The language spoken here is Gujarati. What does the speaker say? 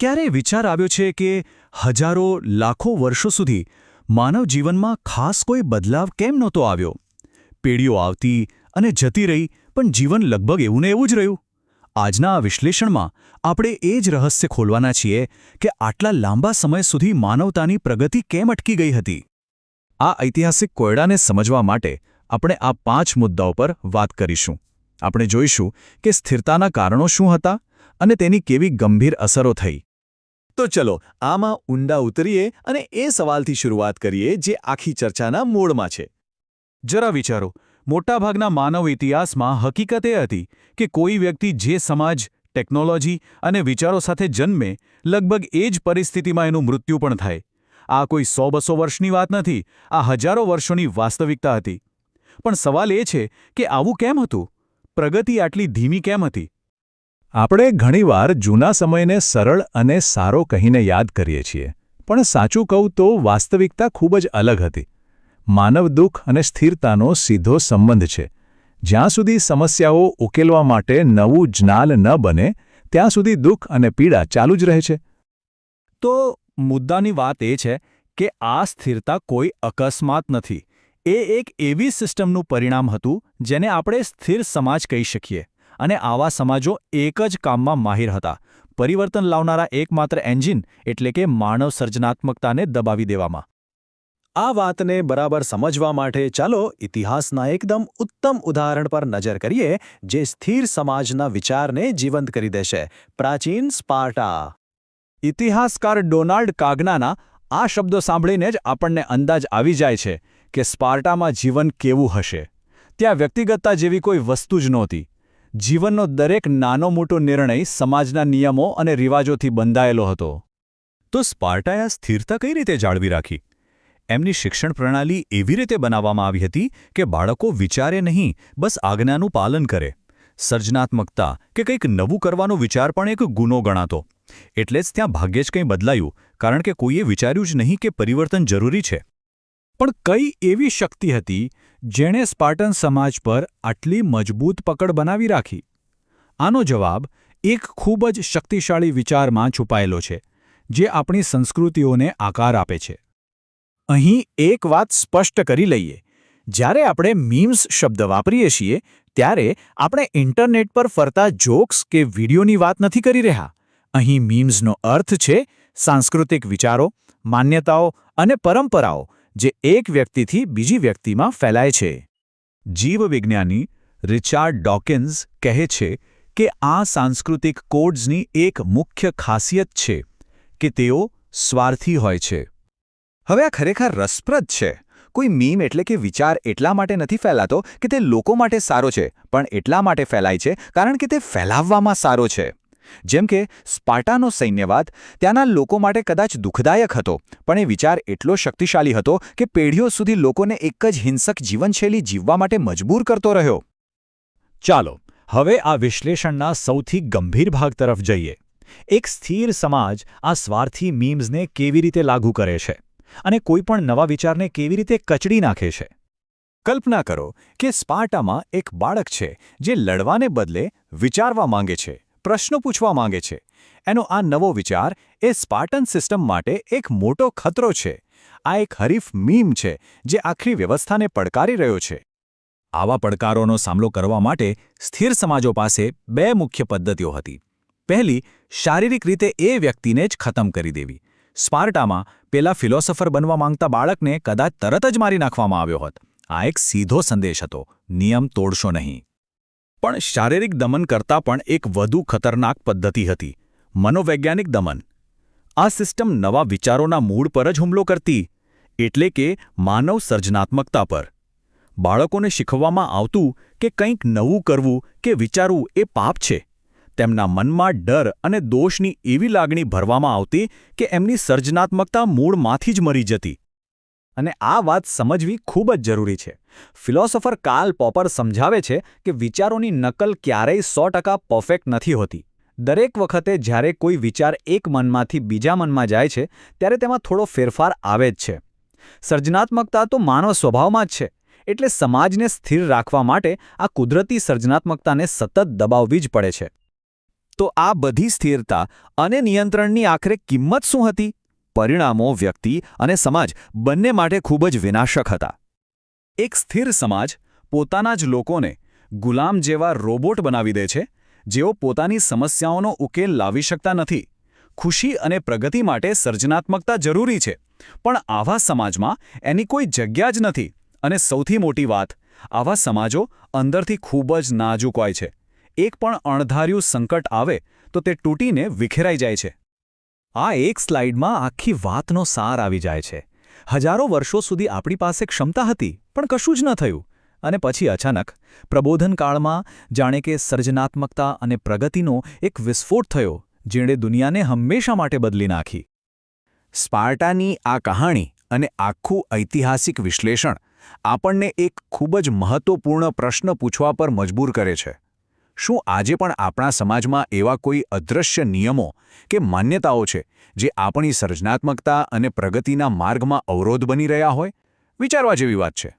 ક્યારે વિચાર આવ્યો છે કે હજારો, લાખો વર્ષો સુધી માનવ જીવનમાં ખાસ કોઈ બદલાવ કેમ નહોતો આવ્યો? પેઢીઓ આવતી અને જતી રહી, પણ જીવન લગભગ એવું ને એવું જ રહ્યું. આજના આ વિશ્લેષણમાં આપણે એ જ રહસ્ય ખોલવાના છીએ કે આટલા લાંબા સમય સુધી માનવતાની પ્રગતિ કેમ અટકી ગઈ હતી. આ ઐતિહાસિક કોયડાને સમજવા માટે આપણે આ પાંચ મુદ્દાઓ પર વાત કરીશું. આપણે જોઈશું કે સ્થિરતાના કારણો શું હતા અને તેની કેવી ગંભીર અસરો થઈ. તો ચલો, આમાં ઊંડા ઉતરીએ અને એ સવાલથી શરૂઆત કરીએ જે આખી ચર્ચાના મૂળમાં છે. જરા વિચારો, મોટાભાગના માનવ ઇતિહાસમાં હકીકત એ હતી કે કોઈ વ્યક્તિ જે સમાજ, ટેકનોલોજી અને વિચારો સાથે જન્મે, લગભગ એ જ પરિસ્થિતિમાં એનું મૃત્યુ પણ થાય. આ કોઈ સો બસો વર્ષની વાત નથી, આ હજારો વર્ષોની વાસ્તવિકતા હતી. પણ સવાલ એ છે કે આવું કેમ હતું? પ્રગતિ આટલી ધીમી કેમ હતી? આપણે ઘણીવાર જૂના સમયને સરળ અને સારો કહીને યાદ કરીએ છીએ, પણ સાચું કહું તો વાસ્તવિકતા ખૂબ જ અલગ હતી. માનવ દુઃખ અને સ્થિરતાનો સીધો સંબંધ છે. જ્યાં સુધી સમસ્યાઓ ઉકેલવા માટે નવું જ્ઞાન ન બને, ત્યાં સુધી દુઃખ અને પીડા ચાલુ જ રહે છે. તો મુદ્દાની વાત એ છે કે આ સ્થિરતા કોઈ અકસ્માત નથી. એ એક એવી સિસ્ટમનું પરિણામ હતું જેને આપણે સ્થિર સમાજ કહી શકીએ. અને આવા સમાજો એક જ કામમાં માહિર હતા. પરિવર્તન લાવનારા એકમાત્ર એન્જિન એટલે કે માનવ સર્જનાત્મકતાને દબાવી દેવામાં. આ વાતને બરાબર સમજવા માટે ચાલો ઇતિહાસના એકદમ ઉત્તમ ઉદાહરણ પર નજર કરીએ, જે સ્થિર સમાજના વિચારને જીવંત કરી દેશે. પ્રાચીન સ્પાર્ટા. ઇતિહાસકાર ડોનાલ્ડ કાગનાના આ શબ્દો સાંભળીને જ આપણને અંદાજ આવી જાય છે કે સ્પાર્ટામાં જીવન કેવું હશે. ત્યાં વ્યક્તિગતતા જેવી કોઈ વસ્તુ જ નહોતી. જીવનનો દરેક નાનો મોટો નિર્ણય સમાજના નિયમો અને રિવાજોથી બંધાયેલો હતો. તો સ્પાર્ટાએ સ્થિરતા કઈ રીતે જાળવી રાખી? એમની શિક્ષણ પ્રણાલી એવી રીતે બનાવવામાં આવી હતી કે બાળકો વિચારે નહીં, બસ આજ્ઞાનું પાલન કરે. સર્જનાત્મકતા કે કંઈક નવું કરવાનો વિચાર પણ એક ગુનો ગણાતો. એટલે જ ત્યાં ભાગ્યે જ કંઈ બદલાયું, કારણ કે કોઈએ વિચાર્યું જ નહીં કે પરિવર્તન જરૂરી છે. પણ કઈ એવી શક્તિ હતી જેણે સ્પાર્ટન સમાજ પર આટલી મજબૂત પકડ બનાવી રાખી? આનો જવાબ એક ખૂબ જ શક્તિશાળી વિચારમાં છુપાયેલો છે, જે આપણી સંસ્કૃતિઓને આકાર આપે છે. અહીં એક વાત સ્પષ્ટ કરી લઈએ. જ્યારે આપણે મીમ્સ શબ્દ વાપરીએ છીએ, ત્યારે આપણે ઇન્ટરનેટ પર ફરતા જોક્સ કે વિડીયોની વાત નથી કરી રહ્યા. અહીં મીમ્સનો અર્થ છે સાંસ્કૃતિક વિચારો, માન્યતાઓ અને પરંપરાઓ જે એક વ્યક્તિથી બીજી વ્યક્તિમાં ફેલાય છે. જીવવિજ્ઞાની રિચાર્ડ ડોકિન્સ કહે છે કે આ સાંસ્કૃતિક કોડ્સની એક મુખ્ય ખાસિયત છે કે તેઓ સ્વાર્થી હોય છે. હવે આ ખરેખર રસપ્રદ છે. કોઈ મીમ એટલે કે વિચાર એટલા માટે નથી ફેલાતો કે તે લોકો માટે સારો છે, પણ એટલા માટે ફેલાય છે કારણ કે તે ફેલાવવામાં સારો છે. જેમ કે સ્પાર્ટાનો સૈન્યવાદ ત્યાંના લોકો માટે કદાચ દુઃખદાયક હતો, પણ એ વિચાર એટલો શક્તિશાળી હતો કે પેઢીઓ સુધી લોકોને એક જ હિંસક જીવનશૈલી જીવવા માટે મજબૂર કરતો રહ્યો. ચાલો, હવે આ વિશ્લેષણના સૌથી ગંભીર ભાગ તરફ જઈએ. એક સ્થિર સમાજ આ સ્વાર્થી મીમ્સને કેવી રીતે લાગુ કરે છે? અને કોઈપણ નવા વિચારને કેવી રીતે કચડી નાખે છે? કલ્પના કરો કે સ્પાર્ટામાં એક બાળક છે જે લડવાને બદલે વિચારવા માંગે છે. પ્રશ્નો પૂછવા માંગે છે. એનો આ નવો વિચાર એ સ્પાર્ટન સિસ્ટમ માટે એક મોટો ખતરો છે. આ એક હરીફ મીમ છે જે આખરી વ્યવસ્થાને પડકારી રહ્યો છે. આવા પડકારોનો સામનો કરવા માટે સ્થિર સમાજો પાસે બે મુખ્ય પદ્ધતિઓ હતી. પહેલી, શારીરિક રીતે એ વ્યક્તિને જ ખતમ કરી દેવી. સ્પાર્ટામાં પેલા ફિલોસોફર બનવા માંગતા બાળકને કદાચ તરત જ મારી નાખવામાં આવ્યો હોત. આ એક સીધો સંદેશ હતો. નિયમ તોડશો નહીં. પણ શારીરિક દમન કરતાં પણ એક વધુ ખતરનાક પદ્ધતિ હતી, મનોવૈજ્ઞાનિક દમન. આ સિસ્ટમ નવા વિચારોના મૂળ પર જ હુમલો કરતી, એટલે કે માનવ સર્જનાત્મકતા પર. બાળકોને શીખવવામાં આવતું કે કંઈક નવું કરવું કે વિચારવું એ પાપ છે. તેમના મનમાં ડર અને દોષની એવી લાગણી ભરવામાં આવતી કે એમની સર્જનાત્મકતા મૂળમાંથી જ મરી જતી. અને આ વાત સમજવી ખૂબ જ જરૂરી છે. ફિલોસોફર કાર્લ પોપર સમજાવે છે કે વિચારોની નકલ ક્યારેય સો પરફેક્ટ નથી હોતી. દરેક વખતે જ્યારે કોઈ વિચાર એક મનમાંથી બીજા મનમાં જાય છે, ત્યારે તેમાં થોડો ફેરફાર આવે જ છે. સર્જનાત્મકતા તો માનવ સ્વભાવમાં જ છે, એટલે સમાજને સ્થિર રાખવા માટે આ કુદરતી સર્જનાત્મકતાને સતત દબાવવી જ પડે છે. તો આ બધી સ્થિરતા અને નિયંત્રણની આખરે કિંમત શું હતી? પરિણામો, વ્યક્તિ અને સમાજ બંને માટે ખૂબ જ વિનાશક હતા. એક સ્થિર સમાજ પોતાના જ લોકોને ગુલામ જેવા રોબોટ બનાવી દે છે, જેઓ પોતાની સમસ્યાઓનો ઉકેલ લાવી શકતા નથી. ખુશી અને પ્રગતિ માટે સર્જનાત્મકતા જરૂરી છે, પણ આવા સમાજમાં એની કોઈ જગ્યા જ નથી. અને સૌથી મોટી વાત, આવા સમાજો અંદરથી ખૂબ જ નાજુક હોય છે. એક પણ અણધાર્યું સંકટ આવે, તો તે તૂટીને વિખેરાઈ જાય છે. આ એક સ્લાઇડમાં આખી વાતનો સાર આવી જાય છે. હજારો વર્ષો સુધી આપણી પાસે ક્ષમતા હતી, પણ કશું જ ન થયું. અને પછી અચાનક પ્રબોધનકાળમાં જાણે કે સર્જનાત્મકતા અને પ્રગતિનો એક વિસ્ફોટ થયો, જેણે દુનિયાને હંમેશા માટે બદલી નાખી. સ્પાર્ટાની આ કહાણી અને આખું ઐતિહાસિક વિશ્લેષણ આપણને એક ખૂબ જ મહત્વપૂર્ણ પ્રશ્ન પૂછવા પર મજબૂર કરે છે. શું આજે પણ આપણા સમાજમાં એવા કોઈ અદૃશ્ય નિયમો કે માન્યતાઓ છે જે આપણી સર્જનાત્મકતા અને પ્રગતિના માર્ગમાં અવરોધ બની રહ્યા હોય? વિચારવા જેવી વાત છે.